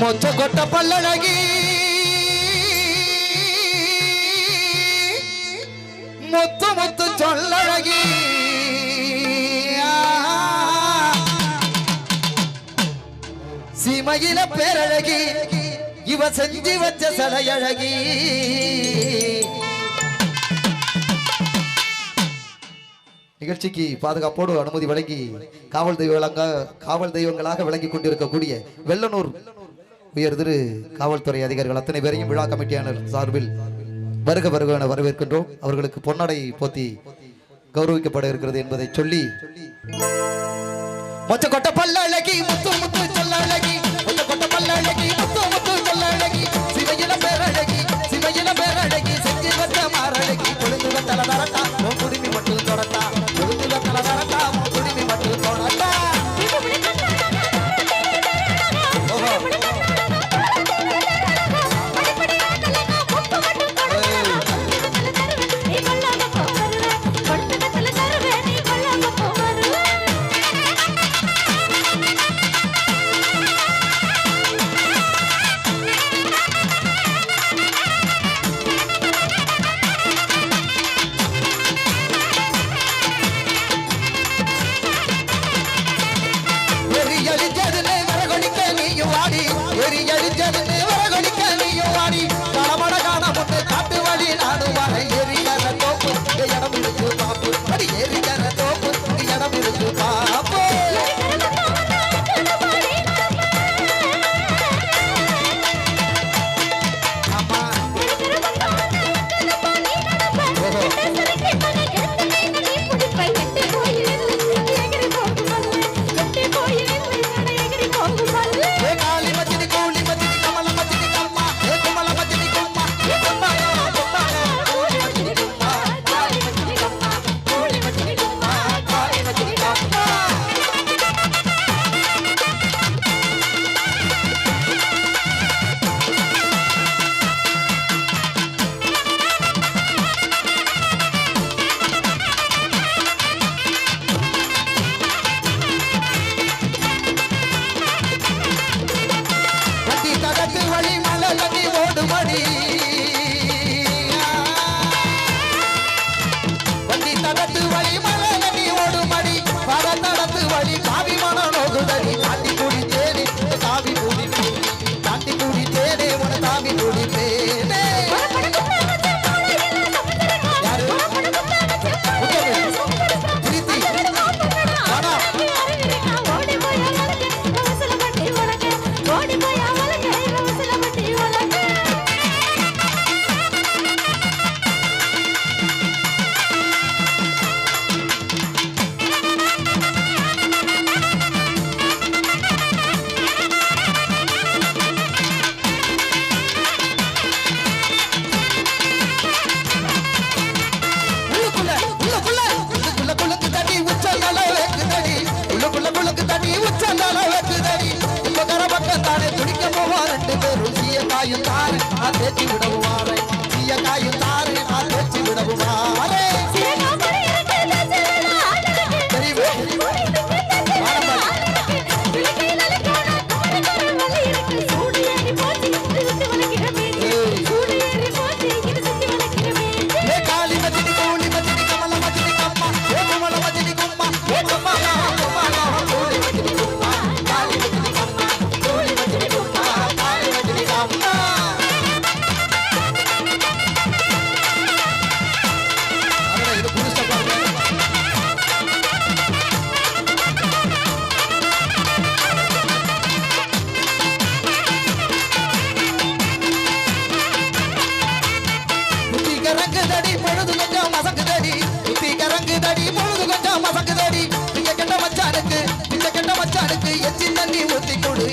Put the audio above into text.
மொச்சகொட்ட பல்லழகி மொத்த முத்து சொல்லழகி சீமையில பேரழகி இவ செஞ்சு வச்ச சடையழகி நிகழ்ச்சிக்கு பாதுகாப்போடு அனுமதி வழங்கி காவல் தெய்வங்க காவல் தெய்வங்களாக விளங்கி கொண்டிருக்கக்கூடிய வெள்ளனூர் உயர்திரு காவல்துறை அதிகாரிகள் அத்தனை பேரையும் விழா கமிட்டியான சார்பில் வருக வருக என வரவேற்கின்றோம். அவர்களுக்கு பொன்னடை போத்தி கௌரவிக்கப்பட இருக்கிறது என்பதை சொல்லி மொச்ச கொட்ட பல்ல அழகி முத்து முத்து சொல்ல அழகி ready ya money, money. ஏற்றி விடவும் கரங்கு தடி பொழுது கொஞ்சம் மசக்கு தடி சுத்தி கரங்கு தடி பொழுது கொஞ்சம் மசக்கு தடி இங்க கெண்ட மச்சானுக்கு இந்த கெண்ட மச்சானுக்கு எச்சி தண்ணி ஊத்தி கொடு.